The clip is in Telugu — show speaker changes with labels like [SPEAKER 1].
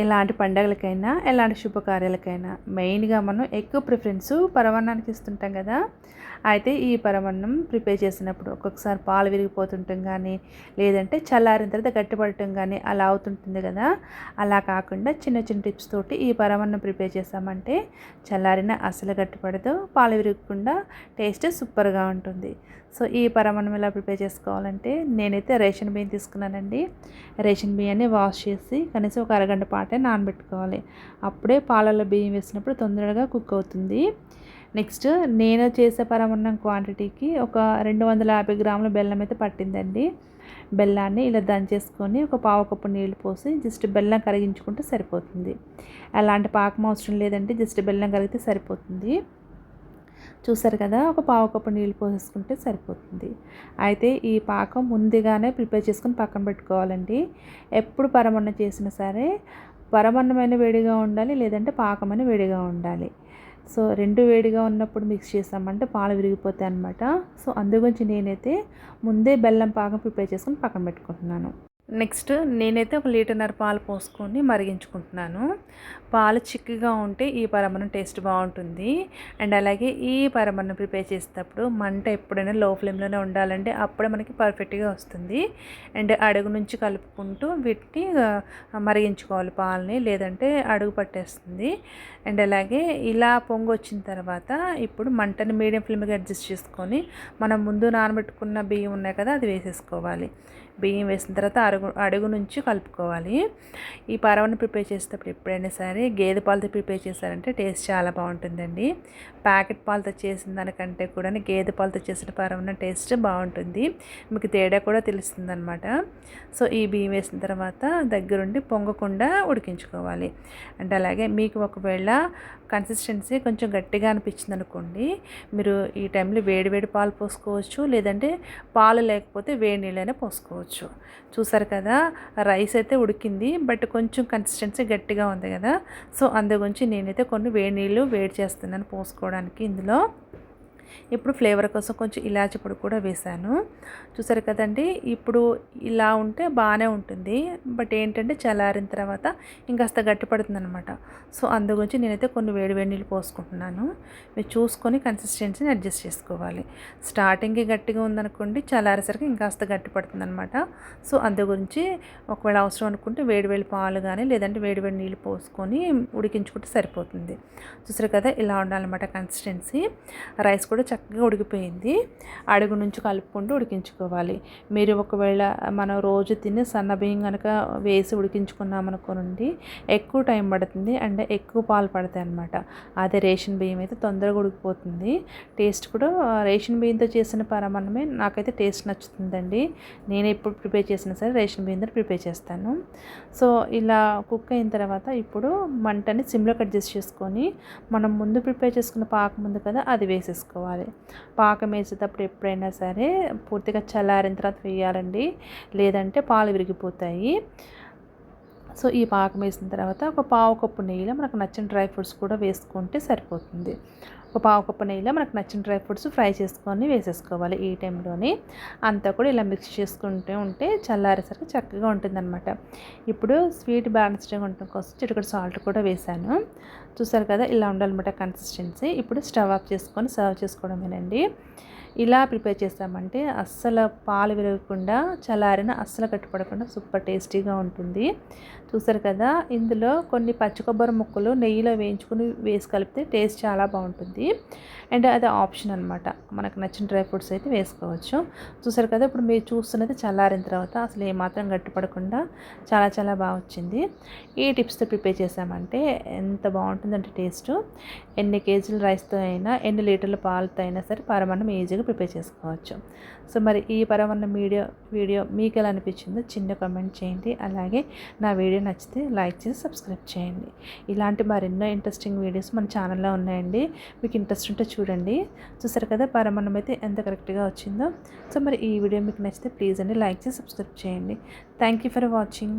[SPEAKER 1] ఎలాంటి పండగలకైనా ఎలాంటి శుభకార్యాలకైనా మెయిన్గా మనం ఎక్కువ ప్రిఫరెన్స్ పరమాన్నానికి ఇస్తుంటాం కదా. అయితే ఈ పరమాన్నం ప్రిపేర్ చేసినప్పుడు ఒక్కొక్కసారి పాలు విరిగిపోతుంటాం కానీ లేదంటే చల్లారిన తర్వాత గట్టిపడటం కానీ అలా అవుతుంటుంది కదా. అలా కాకుండా చిన్న చిన్న టిప్స్ తోటి ఈ పరమాన్నం ప్రిపేర్ చేసామంటే చల్లారిన అసలు గట్టిపడదు పాలు విరగకుండా టేస్ట్ సూపర్గా ఉంటుంది. సో ఈ పరమాన్నం ఎలా ప్రిపేర్ చేసుకోవాలంటే నేనైతే రేషన్ బియ్యం తీసుకున్నానండి. రేషన్ బియ్యాన్ని వాష్ చేసి కనీసం ఒక అరగంట పాటే నానబెట్టుకోవాలి. అప్పుడే పాలలో బియ్యం వేసినప్పుడు తొందరగా కుక్ అవుతుంది. నెక్స్ట్ నేను చేసే పరమాన్నం క్వాంటిటీకి ఒక రెండు వందల యాభై గ్రాముల బెల్లం అయితే పట్టిందండి. బెల్లాన్ని ఇలా దంచేసుకొని ఒక పావు కప్పు నీళ్ళు పోసి జస్ట్ బెల్లం కరిగించుకుంటే సరిపోతుంది. అలాంటి పాకం అవసరం లేదంటే జస్ట్ బెల్లం కరిగితే సరిపోతుంది. చూసారు కదా ఒక పావు కప్పు నీళ్ళు పోసేసుకుంటే సరిపోతుంది. అయితే ఈ పాకం ముందుగానే ప్రిపేర్ చేసుకుని పక్కన పెట్టుకోవాలండి. ఎప్పుడు పరమన్న చేసినా సరే పరమన్నమైన వేడిగా ఉండాలి లేదంటే పాకమైన వేడిగా ఉండాలి. సో రెండు వేడిగా ఉన్నప్పుడు మిక్స్ చేసామంటే పాలు విరిగిపోతాయి అనమాట సో అందుగురించి నేనైతే ముందే బెల్లం పాకం ప్రిపేర్ చేసుకుని పక్కన పెట్టుకుంటున్నాను. నెక్స్ట్ నేనైతే ఒక లీటర్నర పాలు పోసుకొని మరిగించుకుంటున్నాను. పాలు చిక్కగా ఉంటే ఈ పరమన్నం టేస్ట్ బాగుంటుంది. అండ్ అలాగే ఈ పరమన్నం ప్రిపేర్ చేసేటప్పుడు మంట ఎప్పుడైనా లో ఫ్లేమ్లోనే ఉండాలంటే అప్పుడే మనకి పర్ఫెక్ట్గా వస్తుంది. అండ్ అడుగు నుంచి కలుపుకుంటూ వీటిని మరిగించుకోవాలి పాలని లేదంటే అడుగు పట్టేస్తుంది. అండ్ అలాగే ఇలా పొంగు వచ్చిన తర్వాత ఇప్పుడు మంటని మీడియం ఫ్లేమ్కి అడ్జస్ట్ చేసుకొని మనం ముందు నానబెట్టుకున్న బియ్యం ఉన్నాయి కదా అది వేసేసుకోవాలి. బియ్యం వేసిన తర్వాత అరుగు అడుగు నుంచి కలుపుకోవాలి. ఈ పరవను ప్రిపేర్ చేసేటప్పుడు ఎప్పుడైనా సరే గేదె పాలతో ప్రిపేర్ చేశారంటే టేస్ట్ చాలా బాగుంటుందండి. ప్యాకెట్ పాలతో చేసిన దానికంటే కూడా గేదె పాలతో చేసిన పరవన టేస్ట్ బాగుంటుంది. మీకు తేడా కూడా తెలుస్తుంది అనమాట సో ఈ బియ్యం వేసిన తర్వాత దగ్గరుండి పొంగకుండా ఉడికించుకోవాలి. అంటే అలాగే మీకు ఒకవేళ కన్సిస్టెన్సీ కొంచెం గట్టిగా అనిపించింది అనుకోండి మీరు ఈ టైంలో వేడి వేడి పాలు పోసుకోవచ్చు. లేదంటే పాలు లేకపోతే వేడి నీళ్ళైనా పోసుకోవచ్చు. చూసారు కదా రైస్ అయితే ఉడికింది బట్ కొంచెం కన్సిస్టెన్సీ గట్టిగా ఉంది కదా. సో అందు గురించి నేనైతే కొన్ని వేడి నీళ్ళు వేడి చేస్తున్నాను పోసుకోవడానికి ఇందులో. ఇప్పుడు ఫ్లేవర్ కోసం కొంచెం ఇలాచి పొడి కూడా వేశాను. చూసారు కదండి ఇప్పుడు ఇలా ఉంటే బాగానే ఉంటుంది. బట్ ఏంటంటే చల్లారిన తర్వాత ఇంకాస్త గట్టి పడుతుంది అనమాట సో అందు గురించి నేనైతే కొన్ని వేడి వేడి నీళ్ళు పోసుకుంటున్నాను. మీరు చూసుకొని కన్సిస్టెన్సీని అడ్జస్ట్ చేసుకోవాలి. స్టార్టింగ్కి గట్టిగా ఉందనుకోండి చల్లారేసరికి ఇంకాస్త గట్టి పడుతుంది అనమాట సో అందు గురించి ఒకవేళ అవసరం అనుకుంటే వేడి వేడి పాలు కానీ లేదంటే వేడి వేడి నీళ్ళు పోసుకొని ఉడికించుకుంటే సరిపోతుంది. చూసారు కదా ఇలా ఉండాలన్నమాట కన్సిస్టెన్సీ రైస్ కూడా చక్కగా ఉడికిపోయింది. అడుగు నుంచి కలుపుకుంటూ ఉడికించుకోవాలి. మీరు ఒకవేళ మనం రోజు తిని సన్నబియ్యం కనుక వేసి ఉడికించుకున్నాం అనుకోనండి ఎక్కువ టైం పడుతుంది అండ్ ఎక్కువ పాలు పడతాయి అనమాట అదే రేషన్ బియ్యం అయితే తొందరగా ఉడికిపోతుంది. టేస్ట్ కూడా రేషన్ బియ్యంతో చేసిన పరమాన్నమే నాకైతే టేస్ట్ నచ్చుతుందండి. నేను ఎప్పుడు ప్రిపేర్ చేసినా సరే రేషన్ బియ్యంతో ప్రిపేర్ చేస్తాను. సో ఇలా కుక్ అయిన తర్వాత ఇప్పుడు మంటని సిమ్లో అడ్జస్ట్ చేసుకొని మనం ముందు ప్రిపేర్ చేసుకున్న పాక ముందు కదా అది వేసేసుకోవాలి. పాకం వేసేటప్పుడు ఎప్పుడైనా సరే పూర్తిగా చల్లారిన తర్వాత వేయాలండి. లేదంటే పాలు విరిగిపోతాయి. సో ఈ పాకం వేసిన తర్వాత ఒక పావు కప్పు నెయ్యిలో మనకు నచ్చిన డ్రై ఫ్రూట్స్ కూడా వేసుకుంటే సరిపోతుంది. ఒక పావు కప్పు నెయ్యిలో మనకు నచ్చిన డ్రై ఫ్రూట్స్ ఫ్రై చేసుకొని వేసేసుకోవాలి ఈ టైంలోనే. అంతా కూడా ఇలా మిక్స్ చేసుకుంటూ ఉంటే చల్లారేసరికి చక్కగా ఉంటుందన్నమాట. ఇప్పుడు స్వీట్ బ్యాలెన్స్డ్గా ఉండటం కోసం చిటికడు సాల్ట్ కూడా వేసాను చూసారు కదా ఇలా ఉండాలన్నమాట కన్సిస్టెన్సీ. ఇప్పుడు స్టవ్ ఆఫ్ చేసుకొని సర్వ్ చేసుకోవడమేనండి. ఇలా ప్రిపేర్ చేస్తామంటే అస్సలు పాలు విరగకుండా చల్లారిన అస్సలు కట్టుపడకుండా సూపర్ టేస్టీగా ఉంటుంది. చూసారు కదా ఇందులో కొన్ని పచ్చి కొబ్బరి ముక్కలు నెయ్యిలో వేయించుకుని వేసి కలిపితే టేస్ట్ చాలా బాగుంటుంది. అండ్ అది ఆప్షన్ అనమాట మనకు నచ్చిన డ్రై ఫ్రూట్స్ అయితే వేసుకోవచ్చు. చూసారు కదా ఇప్పుడు మీరు చూస్తున్నది చల్లారిన తర్వాత అసలు ఏమాత్రం గట్టిపడకుండా చాలా చాలా బాగా వచ్చింది. ఈ టిప్స్తో ప్రిపేర్ చేసామంటే ఎంత బాగుంటుందంటే టేస్ట్. ఎన్ని కేజీల రైస్తో అయినా ఎన్ని లీటర్ల పాలతో అయినా సరే పరమాన్నం ఈజీగా ప్రిపేర్ చేసుకోవచ్చు. సో మరి ఈ పరమాన్నం వీడియో వీడియో మీకు ఎలా అనిపించిందో చిన్న కామెంట్ చేయండి. అలాగే నా వీడియో నచ్చితే లైక్ చేసి సబ్స్క్రైబ్ చేయండి. ఇలాంటి మరెన్నో ఇంట్రెస్టింగ్ వీడియోస్ మన ఛానల్లో ఉన్నాయండి. మీకు ఇంట్రెస్ట్ ఉంటే చూడండి. చూసారు కదా పరమాన్నం అయితే ఎంత కరెక్ట్గా వచ్చిందో. సో మరి ఈ వీడియో మీకు నచ్చితే ప్లీజ్ అండి లైక్ చేసి సబ్స్క్రైబ్ చేయండి. Thank you for watching.